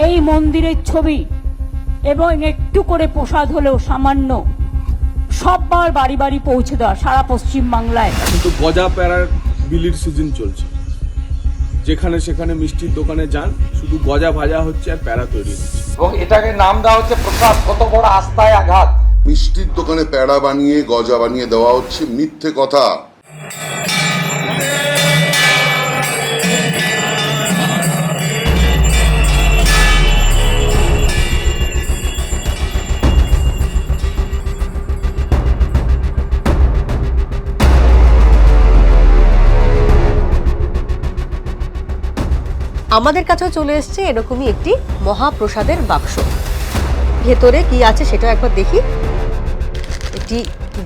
এই মন্দিরের ছবি। এবং একটু করে প্রসাদ হলেও সামান্য। সববার বাড়ি বাড়ি পৌঁছে দেওয়া সারা পশ্চিম বাংলায়। কিন্তু গজা প্যারার বিলির সিজন চলছে। যেখানে সেখানে মিষ্টির দোকানে যান শুধু গজা ভাজা হচ্ছে আর প্যারা তৈরি হচ্ছে। এবং এটাকে নাম দেওয়া হচ্ছে প্রসাদ। কত বড় আস্থায় আঘাত। মিষ্টির দোকানে প্যাড়া বানিয়ে গজা বানিয়ে দেওয়া হচ্ছে মিথ্যে কথা। আমাদের কাছেও চলে এসছে এরকমই একটি মহাপ্রসাদের বাক্স। ভেতরে কি আছে সেটা একবার দেখি। একটি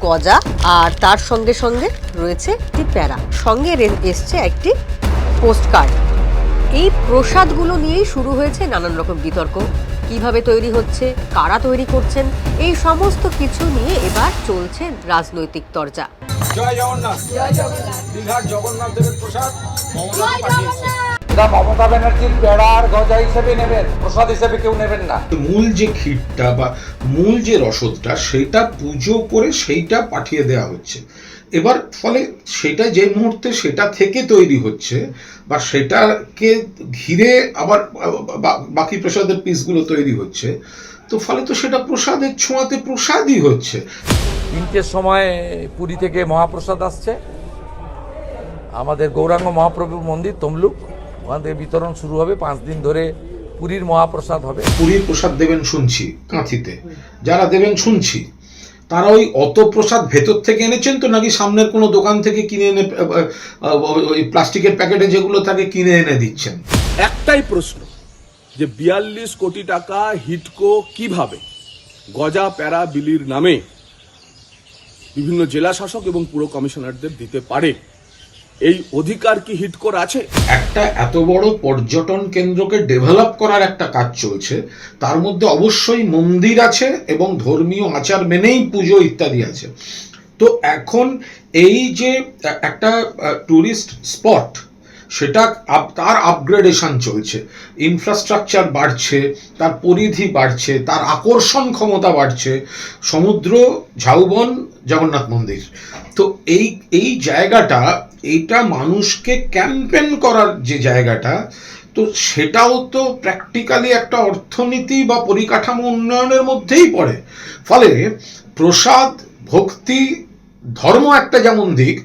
গজা আর তার সঙ্গে সঙ্গে রয়েছে একটি প্যারা। সঙ্গে এসছে একটি পোস্ট কার্ড এই প্রসাদগুলো নিয়েই শুরু হয়েছে নানান রকম বিতর্ক। কীভাবে তৈরি হচ্ছে কারা তৈরি করছেন এই সমস্ত কিছু নিয়ে এবার চলছে রাজনৈতিক চর্চা জয় জগন্নাথ। দীঘার জগন্নাথ দেবের প্রসাদ এটা মমতা ব্যানার্জির বেড়া আর গজা হিসেবে নেবেন প্রসাদ হিসেবে কেউ নেবেন না। মূল যে ক্ষীরটা বা মূল যে রসদটা সেটা পুজো করে সেইটা পাঠিয়ে দেওয়া হচ্ছে। এবার ফলে সেটা যে মুহূর্তে সেটা থেকে তৈরি হচ্ছে বা সেটাকে ঘিরে আবার বা- বাকি প্রসাদের পিসগুলো তৈরি হচ্ছে তো ফলে তো সেটা প্রসাদের ছোঁয়াতে প্রসাদই হচ্ছে। তিনটের সময় পুরী থেকে মহাপ্রসাদ আসছে। আমাদের গৌরাঙ্গ মহাপ্রভু মন্দির তমলুক। ওখান থেকে বিতরণ শুরু হবে পাঁচ দিন ধরে পুরীর মহাপ্রসাদ হবে। পুরীর প্রসাদ দেবেন শুনছি কাঁথিতে। যারা দেবেন শুনছি তারা ওই অত প্রসাদ ভেতর থেকে এনেছেন তো নাকি সামনের কোনো দোকান থেকে কিনে এনে ওই প্লাস্টিকের প্যাকেটে যেগুলো থাকে কিনে এনে দিচ্ছেন? একটাই প্রশ্ন যে বিয়াল্লিশ কোটি টাকা হিটকো কীভাবে? গজা প্যারা বিলির নামে বিভিন্ন জেলা শাসক এবং পুরো কমিশনারদের দিতে পারে। এই অধিকার কি হিটকোর আছে? একটা এত বড় পর্যটন কেন্দ্রকে ডেভেলপ করার একটা কাজ চলছে, তার মধ্যে অবশ্যই মন্দির আছে এবং ধর্মীয় আচার মেনেই পুজো ইত্যাদি আছে। তো এখন এই যে একটা ট্যুরিস্ট স্পট সেটা তার আপগ্রেডেশন চলছে। ইনফ্রাস্ট্রাকচার বাড়ছে, তার পরিধি বাড়ছে, তার আকর্ষণ ক্ষমতা বাড়ছে। সমুদ্র, ঝাউবন, জগন্নাথ মন্দির। তো এই এই জায়গাটা এইটা মানুষকে ক্যাম্পেন করার যে জায়গাটা, তো সেটাও তো প্র্যাকটিক্যালি একটা অর্থনীতি বা পরিকাঠামো উন্নয়নের মধ্যেই পড়ে। ফলে প্রসাদ, ভক্তি, ধর্ম একটা যেমন দিক,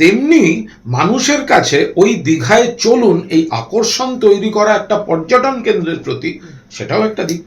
তেমনি মানুষের কাছে ওই দীঘায় চলুন, এই আকর্ষণ তৈরি করা একটা পর্যটন কেন্দ্রের প্রতি, সেটাও একটা দিক।